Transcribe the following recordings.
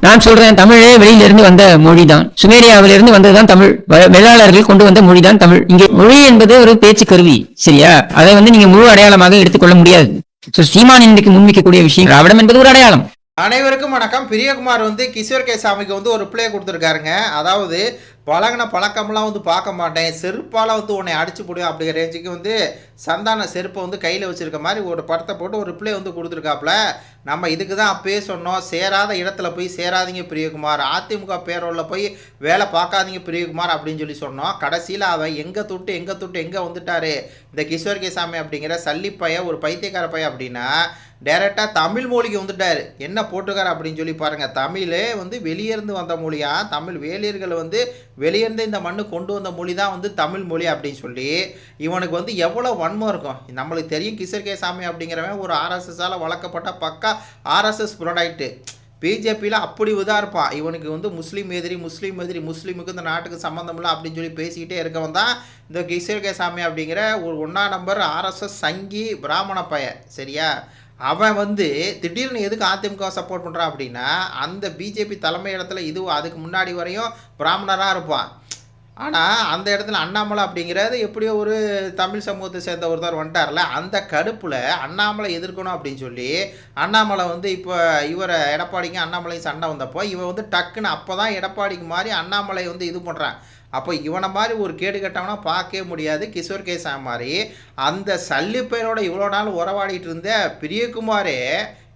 நான் சொல்றேன் தமிழே வெளியிலிருந்து வந்த மொழி தான் சுமேரியாவிலிருந்து வந்ததுதான் தமிழ். வ- வெள்ளாளர்கள் கொண்டு வந்த மொழி தான் தமிழ். இங்கே மொழி என்பது ஒரு பேச்சு கருவி சரியா? அதை வந்து நீங்க முழு அடையாளமாக எடுத்துக்கொள்ள முடியாது. So, சீமான் இன்றைக்கு முன்வைக்கக்கூடிய விஷயம் திராவிடம் என்பது ஒரு அடையாளம். அனைவருக்கும் வணக்கம். பிரியகுமார் வந்து கிஷோர் கே சாமிக்கு வந்து ஒரு பிளே கொடுத்துருக்காருங்க. அதாவது பழகின பழக்கம்லாம் வந்து பார்க்க மாட்டேன். செருப்பால் வந்து உன்னை அடிச்சு போடுவேன் அப்படிங்கிற ரேஞ்சுக்கு வந்து சந்தான செருப்பை வந்து கையில் வச்சிருக்க மாதிரி ஒரு படத்தை போட்டு ஒரு பிளே வந்து கொடுத்துருக்காப்புல. நம்ம இதுக்கு தான் அப்பயே சொன்னோம் சேராத இடத்துல போய் சேராதீங்க பிரியகுமார். அதிமுக பேரோலில் போய் வேலை பார்க்காதீங்க பிரியகுமார் அப்படின்னு சொல்லி சொன்னோம். கடைசியில் அவன் எங்கே தொட்டு எங்கே தொட்டு எங்கே வந்துட்டாரு? இந்த கிஷோர் கேசாமி அப்படிங்கிற சல்லிப்பைய ஒரு பைத்தியக்கார பையன் அப்படின்னா டேரெக்டாக தமிழ் மொழிக்கு வந்துட்டார். என்ன போட்டுக்கார் அப்படின்னு சொல்லி பாருங்கள் தமிழே வந்து வெளியேருந்து வந்த மொழியாக தமிழ் வேலியர்கள் வந்து வெளியேருந்து இந்த மண்ணு கொண்டு வந்த மொழி தான் வந்து தமிழ் மொழி அப்படின்னு சொல்லி இவனுக்கு வந்து எவ்வளோ வன்மம் இருக்கும். நம்மளுக்கு தெரியும் கிஷோர் கே சாமி அப்படிங்கிறவன் ஒரு ஆர்எஸ்எஸால் வளர்க்கப்பட்ட பக்கா ஆர்எஸ்எஸ் ப்ரொடக்ட்டு பிஜேபியில் அப்படி இதாக இருப்பான் இவனுக்கு வந்து முஸ்லீம் எதிரி முஸ்லீம் எதிரி முஸ்லீமுக்கு இந்த நாட்டுக்கு சம்மந்தம் இல்லை அப்படின்னு சொல்லி பேசிக்கிட்டே இருக்கவன் தான் இந்த கிஷோர் சாமி அப்படிங்கிற ஒரு ஒன்றா நம்பர் ஆர்எஸ்எஸ் சங்கி பிராமண பய சரியா? அவன் வந்து திடீர்னு எதுக்கு அதிமுக சப்போர்ட் பண்ணுறான் அப்படின்னா அந்த பிஜேபி தலைமை இடத்துல இதுவும் அதுக்கு முன்னாடி வரையும் பிராமணராக இருப்பான். ஆனால் அந்த இடத்துல அண்ணாமலை அப்படிங்கிறது எப்படியோ ஒரு தமிழ் சமூகத்தை சேர்ந்த ஒருத்தர் வந்துட்டார்ல அந்த கடுப்பில் அண்ணாமலை எதிர்க்கணும் அப்படின்னு சொல்லி அண்ணாமலை வந்து இப்போ இவரை எடப்பாடிக்கும் அண்ணாமலையும் சண்டை வந்தப்போ இவன் வந்து டக்குன்னு அப்போ தான் எடப்பாடிக்கு மாதிரி அண்ணாமலை வந்து இது பண்ணுறான் அப்போ இவனை மாதிரி ஒரு கேடு கட்டவனா பார்க்கவே முடியாது. கிஷோர் கேசா மாதிரி அந்த சல்லி பேரோட இவ்வளோ நாள் உறவாடிட்டு இருந்த பிரியகுமாரே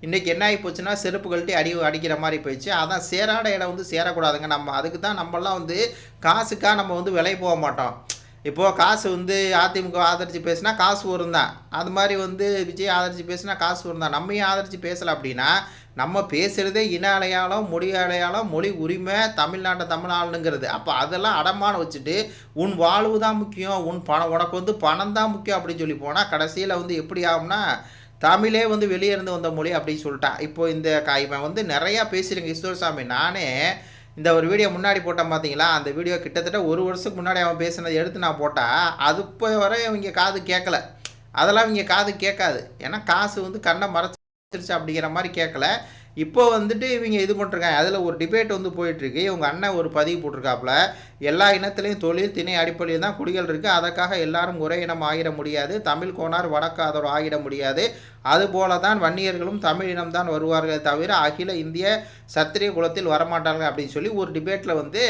இன்றைக்கி என்ன ஆகி போச்சுன்னா செருப்பு கழட்டி அடி அடிக்கிற மாதிரி போயிடுச்சு. அதான் சேராட இடம் வந்து சேரக்கூடாதுங்க. நம்ம அதுக்கு தான் நம்மலாம் வந்து காசுக்காக நம்ம வந்து விலை போக மாட்டோம். இப்போது காசு வந்து அதிமுக ஆதரித்து பேசினா காசு வரும் தான். அது மாதிரி வந்து விஜய் ஆதரித்து பேசினா காசு வரும் தான். நம்மையும் ஆதரித்து பேசலை அப்படின்னா நம்ம பேசுகிறதே இன அடையாளம் மொழி அடையாளம் மொழி உரிமை தமிழ்நாட்டை தமிழ்நாடுங்கிறது. அப்போ அதெல்லாம் அடமானம் வச்சுட்டு உன் வாழ்வு தான் முக்கியம் உன் பணம் உனக்கு வந்து பணம் தான் முக்கியம் அப்படின்னு சொல்லி போனால் கடைசியில் வந்து எப்படி ஆகும்னா தமிழே வந்து வெளியே இருந்து வந்த மொழி அப்படின்னு சொல்லிட்டான் இப்போ இந்த இவன் வந்து நிறையா பேசுகிறேங்க கிஷோர்சாமி நானே இந்த ஒரு வீடியோ முன்னாடி போட்டேன் பார்த்தீங்களா அந்த வீடியோ கிட்டத்தட்ட ஒரு வருஷத்துக்கு முன்னாடி அவன் பேசினதை எடுத்து நான் போட்டால் அது இப்போ வரை இவங்க காது கேட்கல அதெல்லாம் இவங்க காது கேட்காது ஏன்னா காசு வந்து கண்ணை மறைச்சிருச்சு அப்படிங்கிற மாதிரி கேட்கல இப்போ வந்துட்டு இவங்க இது பண்ணிருக்காங்க. அதில் ஒரு டிபேட் வந்து போயிட்டுருக்கு. இவங்க அண்ணன் ஒரு பதிவு போட்டிருக்காப்புல. எல்லா இனத்துலேயும் தொழில் திணை அடிப்படையில் தான் குடிகள் இருக்குது அதற்காக எல்லாரும் ஒரே இனம் ஆகிட முடியாது. தமிழ் கோனார் வடக்காதர் ஆகிட முடியாது. அதுபோல தான் வன்னியர்களும் தமிழ் இனம்தான் வருவார்கள் தவிர அகில இந்திய சத்திரிய குலத்தில் வரமாட்டார்கள் அப்படின்னு சொல்லி ஒரு டிபேட்டில் வந்து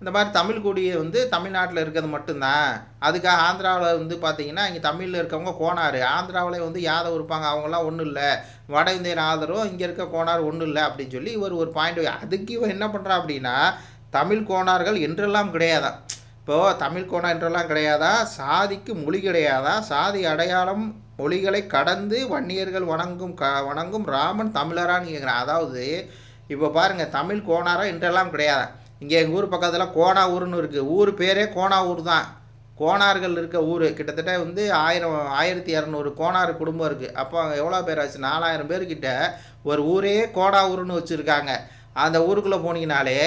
இந்த மாதிரி தமிழ் குடியை வந்து தமிழ்நாட்டில் இருக்கிறது மட்டும்தான். அதுக்காக ஆந்திராவில் வந்து பார்த்தீங்கன்னா இங்கே தமிழில் இருக்கவங்க கோனார் ஆந்திராவில் வந்து யாதவ் இருப்பாங்க. அவங்களாம் ஒன்றும் இல்லை. வட இந்தியன் ஆதரவும் இங்கே இருக்க கோனார் ஒன்றும் இல்லை அப்படின்னு சொல்லி இவர் ஒரு பாயிண்ட் அதுக்கு இவன் என்ன பண்ணுறா அப்படின்னா தமிழ் கோணார்கள் என்றெல்லாம் கிடையாதான் இப்போது தமிழ் கோணம் என்றெல்லாம் கிடையாதா? சாதிக்கு மொழி கிடையாதா? சாதி அடையாளம் மொழிகளை கடந்து வன்னியர்கள் வணங்கும் க வணங்கும் ராமன் தமிழரான்னு கேட்குறான் அதாவது இப்போ பாருங்கள் தமிழ் கோணாரா என்றெல்லாம் கிடையாதா? இங்கே எங்கள் ஊர் பக்கத்தில் கோணாவூர்னு இருக்குது ஊர் பேரே கோணாவூர் தான். கோணார்கள் இருக்க ஊர். கிட்டத்தட்ட வந்து ஆயிரம் ஆயிரத்தி இரநூறு கோணார் குடும்பம் இருக்குது அப்போ அங்கே எவ்வளோ பேர் ஆச்சு? நாலாயிரம் பேர்கிட்ட ஒரு ஊரே கோணாவூர்னு வச்சுருக்காங்க. அந்த ஊருக்குள்ளே போனீங்கனாலே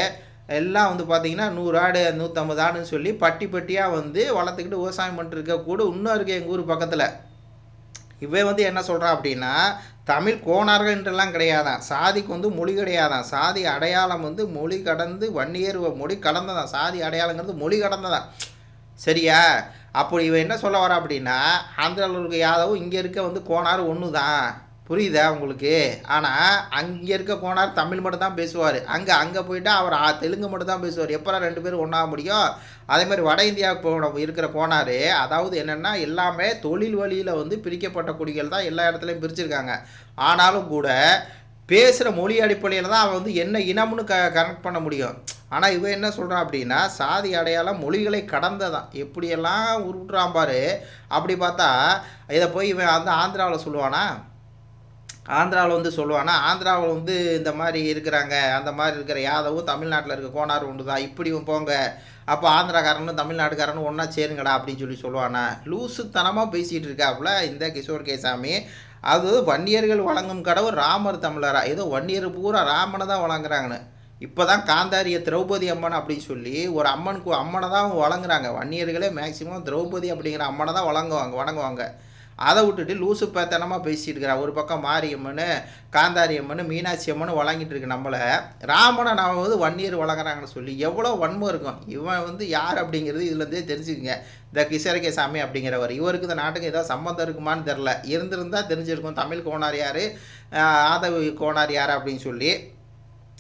எல்லாம் வந்து பார்த்தீங்கன்னா நூறு ஆடு நூற்றம்பது ஆடுன்னு சொல்லி பட்டி பட்டியாக வந்து வளர்த்துக்கிட்டு விவசாயம் பண்ணிட்டு இருக்க கூட இன்னும் இருக்குது எங்கள் ஊர் பக்கத்தில். இவன் வந்து என்ன சொல்கிறான் அப்படின்னா தமிழ் கோணார்கள் என்றெல்லாம் கிடையாதான். சாதிக்கு வந்து மொழி கிடையாதான். சாதி அடையாளம் வந்து மொழி கடந்து வன்னியர் மொழி கடந்ததான் சாதி அடையாளங்கிறது மொழி கடந்ததான். சரியா? அப்படி இவன் என்ன சொல்ல வரா அப்படின்னா ஆந்திராவில் இருக்க யாதவும் இங்கே இருக்க வந்து கோணார் ஒன்று தான் புரியுதா உங்களுக்கு? ஆனால் அங்கே இருக்க கோணார் தமிழ் மட்டும் தான் பேசுவார். அங்கே அங்கே போயிட்டு அவர் தெலுங்கு மட்டும் தான் பேசுவார். எப்போ ரெண்டு பேரும் ஒன்றா முடியும்? அதே மாதிரி வட இந்தியாவுக்கு போன இருக்கிற கோணார் அதாவது என்னென்னா எல்லாமே தொழில் வழியில் வந்து பிரிக்கப்பட்ட குடிகள் தான் எல்லா இடத்துலையும் பிரிச்சிருக்காங்க. ஆனாலும் கூட பேசுகிற மொழி அடிப்படையில் தான் அவன் வந்து என்ன இனம்னு க கனெக்ட் பண்ண முடியும். ஆனால் இவன் என்ன சொல்கிறான் அப்படின்னா சாதி அடையாளம் மொழிகளை கடந்ததான். எப்படியெல்லாம் உருட்டுறான் பாரு. அப்படி பார்த்தா இதை போய் இவன் வந்து ஆந்திராவில் சொல்லுவானா? ஆந்திராவில் வந்து சொல்லுவானா? ஆந்திராவில் வந்து இந்த மாதிரி இருக்கிறாங்க அந்த மாதிரி இருக்கிற யாதவும் தமிழ்நாட்டில் இருக்க கோனார் ஒன்று தான் இப்படி போங்க. அப்போ ஆந்திராக்காரனும் தமிழ்நாட்டுக்காரனும் ஒன்றா சேருங்கடா அப்படின்னு சொல்லி சொல்லுவானா? லூசுத்தனமாக பேசிகிட்டு இருக்காப்புல இந்த கிஷோர் கேசாமி. அது வன்னியர்கள் வழங்கும் கடவுள் ராமர் தமிழரா. ஏதோ வன்னியர் பூரா ராமனை தான் வழங்குறாங்கன்னு. இப்போ தான் காந்தாரிய திரௌபதி அம்மன் அப்படின்னு சொல்லி ஒரு அம்மனுக்கு அம்மனை தான் வழங்குறாங்க. வன்னியர்களே மேக்சிமம் திரௌபதி அப்படிங்கிற அம்மனை தான் வழங்குவாங்க வணங்குவாங்க. அதை விட்டுட்டு லூசு பேத்தனமாக பேசிட்டு இருக்கிறா ஒரு பக்கம் மாரியம்மன் காந்தாரியம்மன் மீனாட்சி அம்மன் வழங்கிட்டு இருக்கு நம்மளை. ராமனை நாம வந்து வன்னியர் வழங்குறாங்கன்னு சொல்லி எவ்வளோ வன்மம் இருக்கும். இவன் வந்து யார் அப்படிங்கிறது இதுலேருந்தே தெரிஞ்சுக்குங்க. இந்த கிசரகே சாமி அப்படிங்கிறவர். இவருக்கு இந்த நாட்டுக்கு ஏதாவது சம்மந்தம் இருக்குமான்னு தெரில இருந்திருந்தால் தெரிஞ்சிருக்கும். தமிழ் கோனார் யார்? ஆதவி கோனார் யார் அப்படின்னு சொல்லி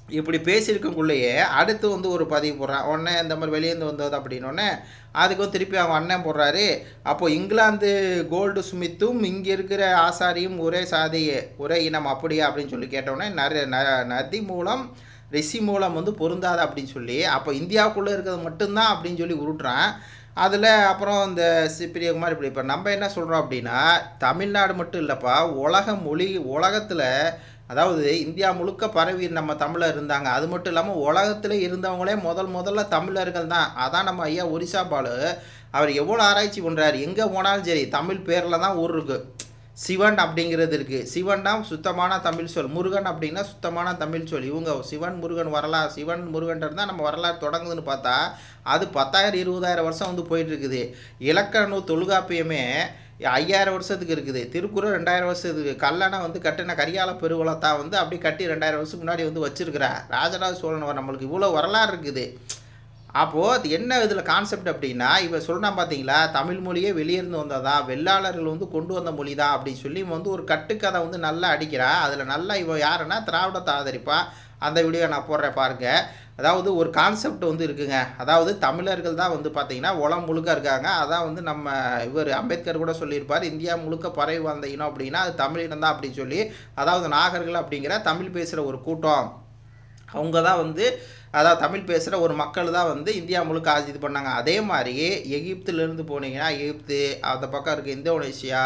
இப்படி பேசியிருக்கக்குள்ளேயே அடுத்து வந்து ஒரு பதிவு போடுறான் உடனே இந்த மாதிரி வெளியேந்து வந்தது அப்படின்னோடனே அதுக்கும் திருப்பி அவன் அண்ணன் போடுறாரு. அப்போ இங்கிலாந்து கோல்டு ஸ்மித்தும் இங்கே இருக்கிற ஆசாரியும் ஒரே சாதி ஒரே இனம் அப்படியா அப்படின்னு சொல்லி கேட்டோடனே நர ந- நதி மூலம் ரிஷி மூலம் வந்து பொருந்தாது அப்படின்னு சொல்லி அப்போ இந்தியாவுக்குள்ளே இருக்கிறது மட்டும்தான் அப்படின்னு சொல்லி உருட்டுறான். அதில் அப்புறம் இந்த சி பிரியகுமார் இப்படி இப்போ நம்ம என்ன சொல்கிறோம் அப்படின்னா தமிழ்நாடு மட்டும் இல்லைப்பா உலக மொழி உலகத்தில் அதாவது இந்தியா முழுக்க பரவி நம்ம தமிழர் இருந்தாங்க. அது மட்டும் இல்லாமல் உலகத்தில் இருந்தவங்களே முதல் முதல்ல தமிழர்கள் தான். அதான் நம்ம ஐயா ஒரிசா பாலு. அவர் எவ்வளோ ஆராய்ச்சி பண்ணுறாரு எங்கே போனாலும் சரி தமிழ் பேரில் தான் ஊர் இருக்கு. சிவன் அப்படிங்கிறது இருக்குது சிவன்னா சுத்தமான தமிழ் சொல். முருகன் அப்படின்னா சுத்தமான தமிழ் சொல். இவங்க சிவன் முருகன் வரலாறு சிவன் முருகன்றது தான் நம்ம வரலாறு தொடங்குதுன்னு பார்த்தா அது பத்தாயிரம் இருபதாயிரம் வருஷம் வந்து போயிட்டுருக்குது இலக்கண தொல்காப்பியமே ஐயாயிரம் வருஷத்துக்கு இருக்குது. திருக்குறள் ரெண்டாயிரம் வருஷத்துக்கு கல்லணை வந்து கட்டின கரியால பெருகுளத்தா வந்து அப்படி கட்டி ரெண்டாயிரம் வருஷத்துக்கு முன்னாடி வந்து வச்சிருக்கிறா ராஜராஜ சோழன் நம்மளுக்கு இவ்வளோ வரலாறு இருக்குது. அப்போது அது என்ன இதில் கான்செப்ட் அப்படின்னா இவன் சொல்கிறான் பார்த்தீங்களா தமிழ் மொழியே வெளியிருந்து வந்ததா வெள்ளாளர்கள் வந்து கொண்டு வந்த மொழி தான் அப்படின்னு சொல்லி இவன் வந்து ஒரு கட்டுக்கதை வந்து நல்லா அடிக்கிறா. அதில் நல்லா இவன் யாருன்னா திராவிடத்தை ஆதரிப்பா. அந்த வீடியோ நான் போடுறேன் பாருங்க. அதாவது ஒரு கான்செப்ட் வந்து இருக்குங்க. அதாவது தமிழர்கள் தான் வந்து பார்த்திங்கன்னா உலம் முழுக்க இருக்காங்க. அதான் வந்து நம்ம இவர் அம்பேத்கர் கூட சொல்லியிருப்பார் இந்தியா முழுக்க பரவி வந்த இனம் அப்படின்னா அது தமிழினம் தான் அப்படின்னு சொல்லி. அதாவது நாகர்கள் அப்படிங்கிற தமிழ் பேசுகிற ஒரு கூட்டம். அவங்க தான் வந்து அதாவது தமிழ் பேசுகிற ஒரு மக்கள் தான் வந்து இந்தியா முழுக்க ஆட்சி இது பண்ணாங்க. அதே மாதிரி எகிப்துலேருந்து போனீங்கன்னா எகிப்து அந்த பக்கம் இருக்குது இந்தோனேஷியா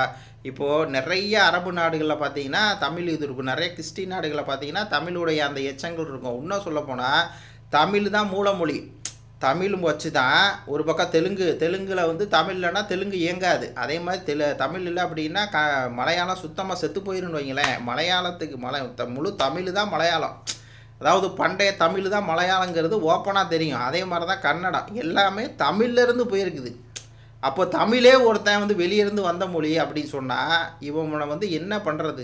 இப்போது நிறைய அரபு நாடுகளில் பார்த்தீங்கன்னா தமிழ் இது இருக்கும். நிறைய கிறிஸ்டின் நாடுகளில் பார்த்தீங்கன்னா தமிழுடைய அந்த எச்சங்கள் இருக்கும். இன்னும் சொல்லப்போனால் தமிழ் தான் மூலமொழி. தமிழ் வச்சு தான் ஒரு பக்கம் தெலுங்கு தெலுங்கில் வந்து தமிழ் இல்லைன்னா தெலுங்கு இயங்காது. அதே மாதிரி தெலு தமிழ் இல்லை அப்படின்னா க மலையாளம் சுத்தமாக செத்து போயிருன்னு வைங்களேன். மலையாளத்துக்கு மலை முழு தமிழ் தான் மலையாளம். அதாவது பண்டைய தமிழ் தான் மலையாளங்கிறது ஓப்பனாக தெரியும். அதே மாதிரி தான் கன்னடம். எல்லாமே தமிழ்லேருந்து போயிருக்குது. அப்போ தமிழே ஒருத்தன் வந்து வெளியிருந்து வந்த மொழி அப்படின்னு சொன்னால் இவனை வந்து என்ன பண்ணுறது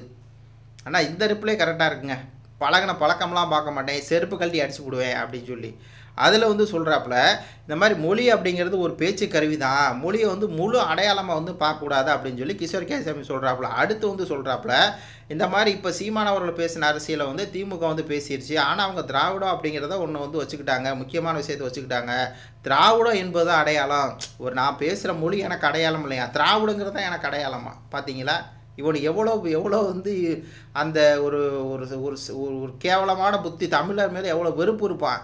ஆனால் இந்த ரிப்ளே கரெக்டாக இருக்குங்க. பழகின பழக்கம்லாம் பார்க்க மாட்டேன். செருப்பு கழட்டி அடிச்சு விடுவேன் அப்படின்னு சொல்லி. அதில் வந்து சொல்கிறாப்புல இந்த மாதிரி மொழி அப்படிங்கிறது ஒரு பேச்சு கருவி தான் மொழியை வந்து முழு அடையாளமாக வந்து பார்க்கக்கூடாது அப்படின்னு சொல்லி கிஷோர் கேசாமி சொல்கிறாப்புல அடுத்து வந்து சொல்கிறாப்புல இந்த மாதிரி இப்போ சீமானவர்கள் பேசின அரசியலை வந்து திமுக வந்து பேசிடுச்சு ஆனால் அவங்க திராவிடம் அப்படிங்கிறத ஒன்று வந்து வச்சுக்கிட்டாங்க. முக்கியமான விஷயத்தை வச்சுக்கிட்டாங்க. திராவிடம் என்பது தான் அடையாளம். ஒரு நான் பேசுகிற மொழி எனக்கு அடையாளம் இல்லையா? திராவிடங்கிறது தான் எனக்கு அடையாளமா? பார்த்தீங்களா இவன் எவ்வளோ எவ்வளோ வந்து அந்த ஒரு ஒரு ஒரு ஒரு ஒரு கேவலமான புத்தி தமிழர் மேலே எவ்வளோ வெறுப்பு இருப்பான்?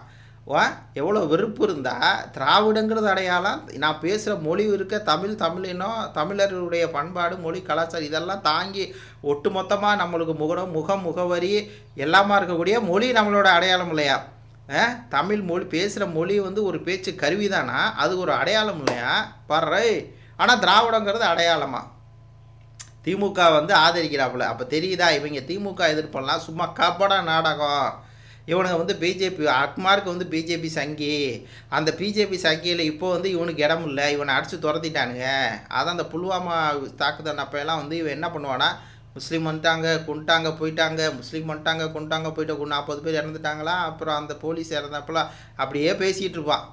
எவ்வளோ வெறுப்பு இருந்தால் திராவிடங்கிறது அடையாளம். நான் பேசுகிற மொழி இருக்க தமிழ் தமிழினம் தமிழர்களுடைய பண்பாடு மொழி கலாச்சாரம் இதெல்லாம் தாங்கி ஒட்டு மொத்தமாக நம்மளுக்கு முகடம் முகம் முகவரி எல்லாமா இருக்கக்கூடிய மொழி நம்மளோட அடையாளம் இல்லையா? தமிழ் மொழி பேசுகிற மொழி வந்து ஒரு பேச்சு கருவி தானா அது ஒரு அடையாளம் இல்லையா? பாரு ஆனால் திராவிடங்கிறது அடையாளமா? திமுக வந்து ஆதரிக்கிறாப்புல. அப்போ தெரியுதா இவங்க திமுக எதிர்ப்பெல்லாம்? சும்மா கபட நாடகம். இவனுங்க வந்து பிஜேபி அக்மார்க்கு வந்து பிஜேபி சங்கி. அந்த பிஜேபி சங்கியில் இப்போ வந்து இவனுக்கு இடம் இல்லை. இவனை அடித்து துரத்திட்டானுங்க. அதான் அந்த புல்வாமா தாக்குதல் அப்போல்லாம் வந்து இவன் என்ன பண்ணுவானா முஸ்லீம் வந்துட்டாங்க கொண்டுட்டாங்க போயிட்டாங்க முஸ்லீம் வந்துட்டாங்க கொண்டுட்டாங்க போயிட்டு நாற்பது பேர் இறந்துட்டாங்களா? அப்புறம் அந்த போலீஸ் இறந்தப்பெல்லாம் அப்படியே பேசிகிட்டு இருப்பான்.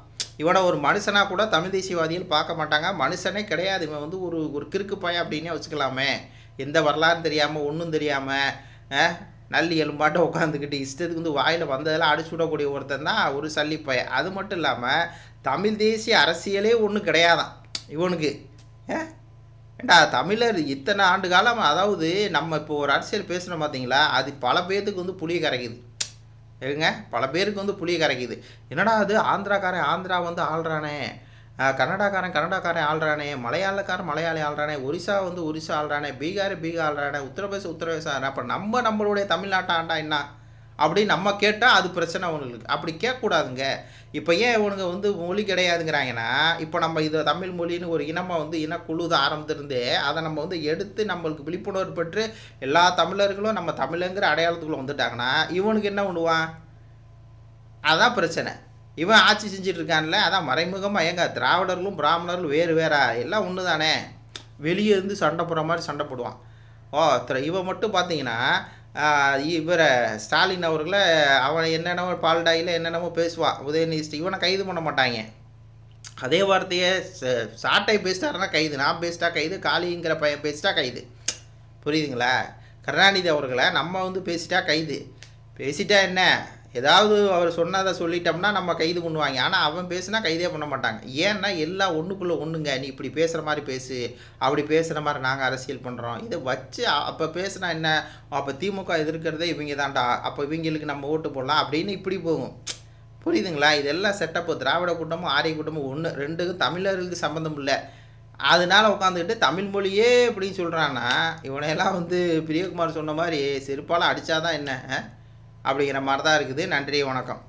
இவனை ஒரு மனுஷனாக கூட தமிழ் தேசியவாதிகள் பார்க்க மாட்டாங்க. மனுஷனே கிடையாது. இவன் வந்து ஒரு ஒரு கிறுக்கு பையன் அப்படின்னே வச்சுக்கலாமே. எந்த வரலாறு தெரியாமல் ஒன்றும் தெரியாமல் நல்லி எலும்பாட்ட உட்காந்துக்கிட்டு இஷ்டத்துக்கு வந்து வாயில் வந்ததெல்லாம் அடிச்சு விடக்கூடிய ஒருத்தன் தான் ஒரு சல்லி அது மட்டும் இல்லாமல் தமிழ் தேசிய அரசியலே ஒன்றும் கிடையாதான். இவனுக்கு ஏண்டா தமிழர் இத்தனை ஆண்டு காலம் அதாவது நம்ம இப்போ ஒரு அரசியல் பேசுகிறோம் பார்த்தீங்களா அது பல பேர்த்துக்கு வந்து புளிய கரைக்குது. ஏங்க பல பேருக்கு வந்து புளிய கரைக்குது. என்னடா அது ஆந்திராக்காரன் ஆந்திரா வந்து ஆள்றானே. கன்னடாக்காரன் கன்னடாக்காரன் ஆள்றானே மலையாளக்காரன் மலையாளி ஆள்றானே ஒரிசா வந்து ஒரிசா ஆள்றானே பீகார் பீகார் ஆள்றானே உத்தரப்பிரதேச உத்தரப்பிரதேச ஆள்றான். அப்போ நம்ம நம்மளுடைய தமிழ்நாட்டை ஆண்டா என்ன? அப்படின்னு நம்ம கேட்டால் அது பிரச்சனை அவங்களுக்கு அப்படி கேட்கக்கூடாதுங்க. இப்போ ஏன் இவனுங்க வந்து மொழி கிடையாதுங்கிறாங்கன்னா இப்போ நம்ம இது தமிழ் மொழின்னு ஒரு இனமாக வந்து இனக்குழு தான் ஆரம்பித்திருந்தே அதை நம்ம வந்து எடுத்து நம்மளுக்கு விழிப்புணர்வு பெற்று எல்லா தமிழர்களும் நம்ம தமிழங்கிற அடையாளத்துக்குள்ளே வந்துட்டாங்கன்னா இவனுக்கு என்ன பண்ணுவான் அதான் பிரச்சனை. இவன் ஆட்சி செஞ்சுட்டு இருக்கான்ல அதான் மறைமுகமாக ஏங்க திராவிடர்களும் பிராமணர்களும் வேறு வேறா எல்லாம் ஒன்று தானே வெளியே இருந்து சண்டை போடுற மாதிரி சண்டை போடுவான். ஓ இவன் மட்டும் பார்த்தீங்கன்னா இவரை ஸ்டாலின் அவர்களை அவன் என்னென்னமோ பால்டாயில் என்னென்னமோ பேசுவான் உதயநிதி இவனை கைது பண்ண மாட்டாங்க. அதே வார்த்தையை சாட்டை பேசிட்டாருன்னா கைது நான் பேசிட்டா கைது காளிங்கிற பையன் பேசிட்டா கைது. புரியுதுங்களா? கருணாநிதி அவர்களை நம்ம வந்து பேசிட்டா கைது. பேசிட்டா என்ன? ஏதாவது அவர் சொன்னதை சொல்லிட்டோம்னா நம்ம கைது பண்ணுவாங்க. ஆனால் அவன் பேசினா கைதே பண்ண மாட்டாங்க. ஏன்னா எல்லாம் ஒன்றுக்குள்ளே ஒன்றுங்க நீ இப்படி பேசுகிற மாதிரி பேசு. அப்படி பேசுகிற மாதிரி நாங்கள் அரசியல் பண்ணுறோம் இதை வச்சு அப்போ பேசுனா என்ன? அப்போ திமுக எதிர்க்கிறதே இவங்க தான்டா. அப்போ இவங்களுக்கு நம்ம ஓட்டு போடலாம் அப்படின்னு இப்படி போகும். புரியுதுங்களா? இதெல்லாம் செட்டப்பு திராவிட கூட்டமும் ஆரிய கூட்டமும் ஒன்று ரெண்டுக்கும் தமிழர்களுக்கு சம்மந்தம் இல்லை. அதனால உட்காந்துக்கிட்டு தமிழ் மொழியே இப்படின்னு சொல்கிறான்னா இவனையெல்லாம் வந்து பிரியகுமார் சொன்ன மாதிரி செருப்பால் அடித்தாதான் என்ன அப்படிங்கிற மாதிரி தான் இருக்குது. நன்றி வணக்கம்.